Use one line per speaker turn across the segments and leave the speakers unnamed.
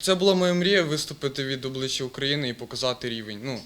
Це була моя мрія виступити від обличчя України і показати рівень. Ну,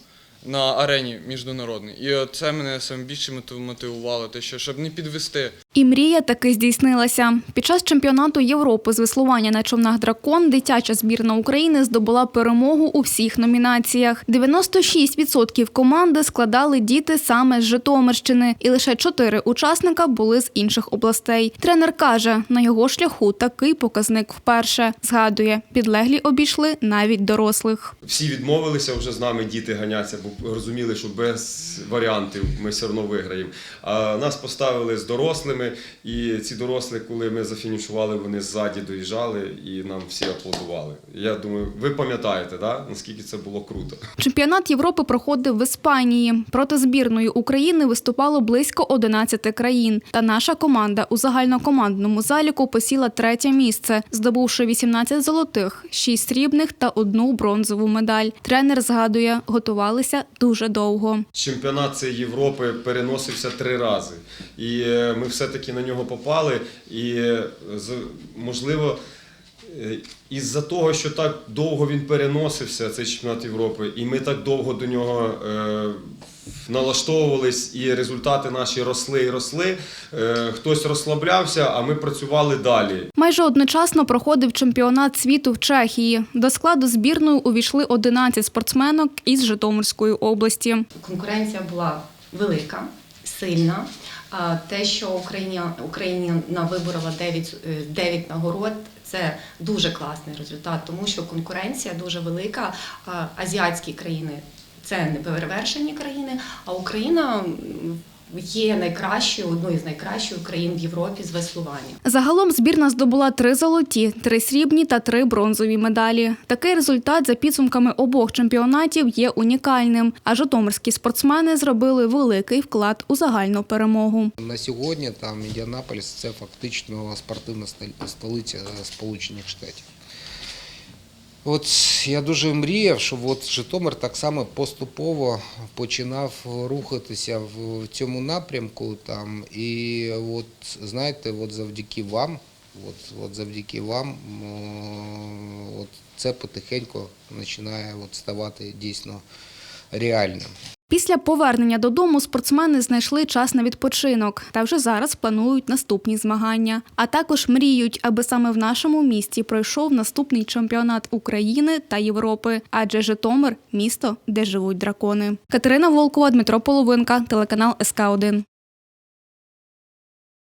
на арені міжнародній. І це мене саме більше мотив- мотивувало, те, що щоб не підвести.
І мрія таки здійснилася. Під час чемпіонату Європи з веслування на човнах дракон дитяча збірна України здобула перемогу у всіх номінаціях. 96% команди складали діти саме з Житомирщини, і лише 4 учасника були з інших областей. Тренер каже, на його шляху такий показник вперше. Згадує, підлеглі обійшли навіть дорослих.
Всі відмовилися вже з нами діти ганяться, бо розуміли, що без варіантів ми все одно виграємо. А нас поставили з дорослими, і ці дорослі, коли ми зафінішували, вони ззаді доїжджали і нам всі аплодували. Я думаю, ви пам'ятаєте, да? наскільки це було круто.
Чемпіонат Європи проходив в Іспанії. Проти збірної України виступало близько 11 країн. Та наша команда у загальнокомандному заліку посіла третє місце, здобувши 18 золотих, 6 срібних та одну бронзову медаль. Тренер згадує, готувалися дуже довго.
Чемпіонат Європи переносився три рази. І е, ми все-таки на нього попали. І е, з- можливо, е, із-за того, що так довго він переносився, цей чемпіонат Європи, і ми так довго до нього е, налаштовувались, і результати наші росли і росли. Е, хтось розслаблявся, а ми працювали далі.
Майже одночасно проходив чемпіонат світу в Чехії. До складу збірної увійшли 11 спортсменок із Житомирської області.
Конкуренція була велика, сильна. Те, що Україна, Україна виборола 9, е, 9 нагород, це дуже класний результат, тому що конкуренція дуже велика. Азіатські країни це не перевершені країни, а Україна є найкращою, одною з найкращих країн в Європі з веслування.
Загалом збірна здобула три золоті, три срібні та три бронзові медалі. Такий результат за підсумками обох чемпіонатів є унікальним. А житомирські спортсмени зробили великий вклад у загальну перемогу.
На сьогодні там Індіанаполіс це фактично спортивна столиця Сполучених Штатів. От я дуже мріяв, що от Житомир так само поступово починав рухатися в цьому напрямку. Там, і от знаєте, от завдяки вам, от, от завдяки вам, от це потихеньку починає от ставати дійсно реальним.
Після повернення додому спортсмени знайшли час на відпочинок та вже зараз планують наступні змагання. А також мріють, аби саме в нашому місті пройшов наступний чемпіонат України та Європи, адже Житомир місто, де живуть дракони. Катерина Волкова, Дмитро Половинка, телеканал СК 1